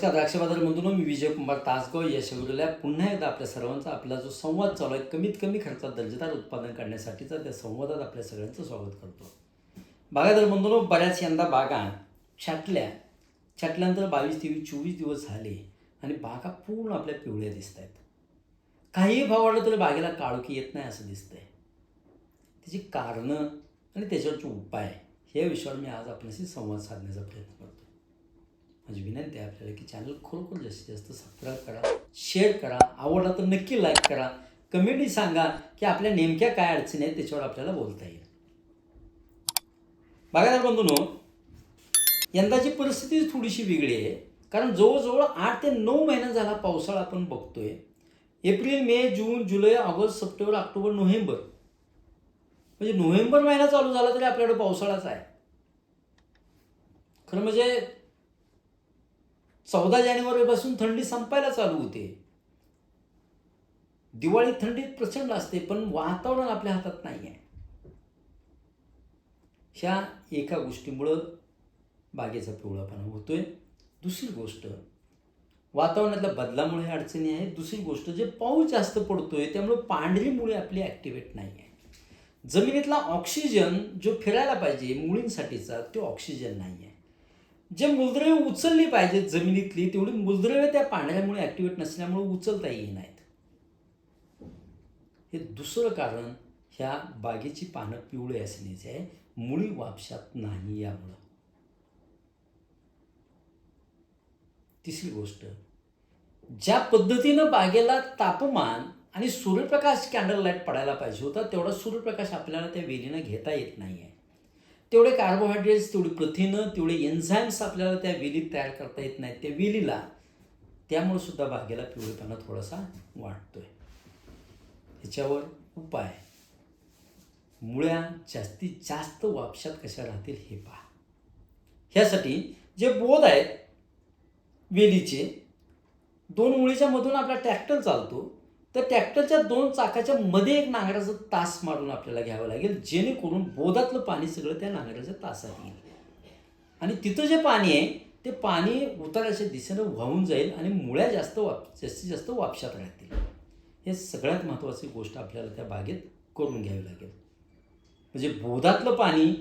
नमस्कार द्राक्ष बाजार मी विजय कुमार तासगाव. या शिवलेल्या पुन्हा एकदा आपल्या सर्वांचा आपला जो संवाद चालू आहे कमीत कमी खर्चात दर्जेदार उत्पादन करण्यासाठीचा त्या संवादात आपल्या सगळ्यांचं स्वागत करतो. बागायदार बंधूंनो बऱ्याच यंदा बागा छाटल्या. छाटल्यानंतर बावीस तेवीस चोवीस दिवस झाले आणि बागा पूर्ण आपल्या पिवळ्या दिसत आहेत. काहीही भाव वाढलं तरी बागेला काळोखी येत नाही असं दिसतंय. त्याची कारणं आणि त्याच्यावरचे उपाय या विषयावर मी आज आपल्याशी संवाद साधण्याचा प्रयत्न करतो माझी विनंती आहे आपल्याला की चॅनल खोलखोल जास्तीत जास्त सबस्क्राईब करा शेअर करा आवडला तर नक्की लाईक करा. कमेंटही सांगा की आपल्या नेमक्या काय अडचणी आहेत त्याच्यावर आपल्याला बोलता येईल. बागायदार बंधूनो यंदाची परिस्थिती थोडीशी वेगळी आहे. कारण जवळजवळ आठ ते नऊ महिना झाला पावसाळा आपण बघतोय. एप्रिल मे जून जुलै ऑगस्ट सप्टेंबर ऑक्टोबर नोव्हेंबर. म्हणजे नोव्हेंबर महिना चालू झाला तरी आपल्याकडे पावसाळाच आहे. खरं म्हणजे चौदा जानेवारीपासून थंडी संपायला चालू होते. दिवाळीत थंडी प्रचंड असते पण वातावरण आपल्या हातात नाही आहे ह्या एका गोष्टीमुळं बागेचा पिवळापणा होतोय. दुसरी गोष्ट वातावरणातल्या बदलामुळे अडचणी आहेत. दुसरी गोष्ट जे पाऊस जास्त पडतोय त्यामुळे पांढरी मुळे आपली ॲक्टिवेट नाही आहे जमिनीतला ऑक्सिजन जो फिरायला पाहिजे मुळींसाठीचा तो ऑक्सिजन नाही आहे जे मूलद्रव्य उचलली पाहिजेत जमिनीतली तेवढी मूलद्रव्य त्या पाण्यामुळे ॲक्टिवेट नसल्यामुळे उचलता येई नाहीत. हे दुसरं कारण ह्या बागेची पानं पिवळे असण्याचे आहे मुळी वापशात नाही यामुळं. तिसरी गोष्ट ज्या पद्धतीनं बागेला तापमान आणि सूर्यप्रकाश कॅन्डल लाइट पडायला पाहिजे होता तेवढा सूर्यप्रकाश आपल्याला त्या वेलीनं घेता येत नाही आहे तेवढे कार्बोहायड्रेट्स तेवढी प्रथिनं तेवढे एन्झाईम्स आपल्याला त्या वेलीत तयार करता येत नाहीत. त्या वेलीला त्यामुळे सुद्धा बागेला पिवळेपणा थोडासा वाटतोय ह्याच्यावर उपाय. मुळ्या जास्तीत जास्त वापशात कशा राहतील हे पहा. ह्यासाठी जे बोध आहेत वेलीचे दोन मुळीच्या मधून आपला ट्रॅक्टर चालतो. तर ट्रॅक्टरच्या दोन चाकाच्या मध्ये एक नांगराचं तास मारून आपल्याला घ्यावं लागेल जेणेकरून बोधातलं पाणी सगळं त्या नांगराच्या तासात येईल. आणि तिथं जे पाणी आहे ते पाणी उताराच्या दिशेनं वाहून जाईल आणि मुळ्या जास्त वाप जास्तीत जास्त वापशात राहतील. हे सगळ्यात महत्त्वाची गोष्ट आपल्याला त्या बागेत करून घ्यावी लागेल. म्हणजे बोधातलं पाणी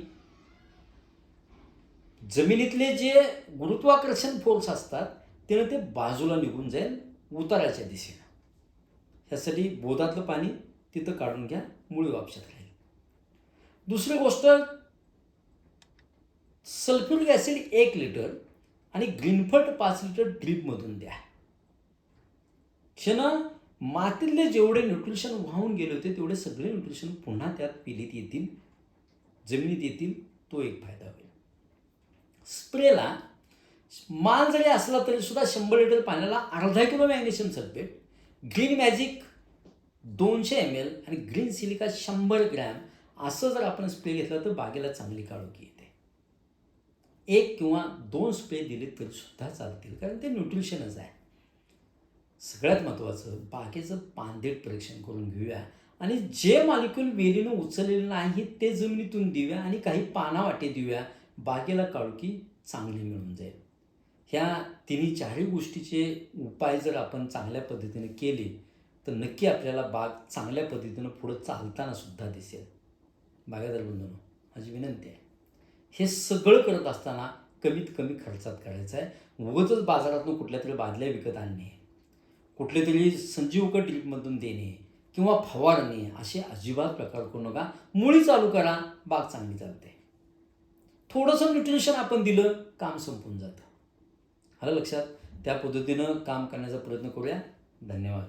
जमिनीतले जे गुरुत्वाकर्षण फोर्स असतात त्यानं ते बाजूला निघून जाईल उताराच्या दिशेनं. ह्यासाठी बोधातलं पाणी तिथं काढून घ्या मुळी वापशात राहील. दुसरी गोष्ट सल्फ्युरिक ॲसिड एक लिटर आणि ग्रीनफट पाच लिटर ड्रीपमधून द्या. क्षण मातीतले जेवढे न्यूट्रिशन वाहून गेले होते तेवढे सगळे न्यूट्रिशन पुन्हा त्यात पिलीत येतील जमिनीत येतील तो एक फायदा होईल. स्प्रेला माल जरी असला तरी सुद्धा शंभर लिटर पाण्याला अर्धा kilo magnesium sulphate green magic दोनशे एम एल आणि ग्रीन सिलिका शंभर ग्रॅम असं जर आपण स्प्रे घेतला तर बागेला चांगली काळोखी येते. एक किंवा दोन स्प्रे दिले तरीसुद्धा चालतील कारण ते न्यूट्रिशनच आहे. सगळ्यात महत्त्वाचं बागेचं पानदेट परीक्षण करून घेऊया. आणि जे मालिक्यूल वेलीनं उचललेलं नाही ते जमिनीतून देऊया आणि काही पानावाटे देऊया. बागेला काळुकी चांगली मिळून जाईल. ह्या तिन्ही चारही गोष्टीचे उपाय जर आपण चांगल्या पद्धतीने केले तर नक्की आपल्याला बाग चांगल्या पद्धतीनं पुढं चालताना सुद्धा दिसेल. बागायदार बंधून माझी विनंती आहे. हे सगळं करत असताना कमीत कमी खर्चात करायचं आहे. उगतच बाजारातून कुठल्या तरी बादल्या विकत आणणे कुठले तरी संजीवक ड्रीपमधून देणे किंवा फवारणे असे अजिबात प्रकार करू नका. मुळी चालू करा बाग चांगली चालते. थोडंसं न्यूट्रिशन आपण दिलं काम संपून जातं. आलं लक्षात? त्या पद्धतीनं काम करण्याचा प्रयत्न करूया. धन्यवाद.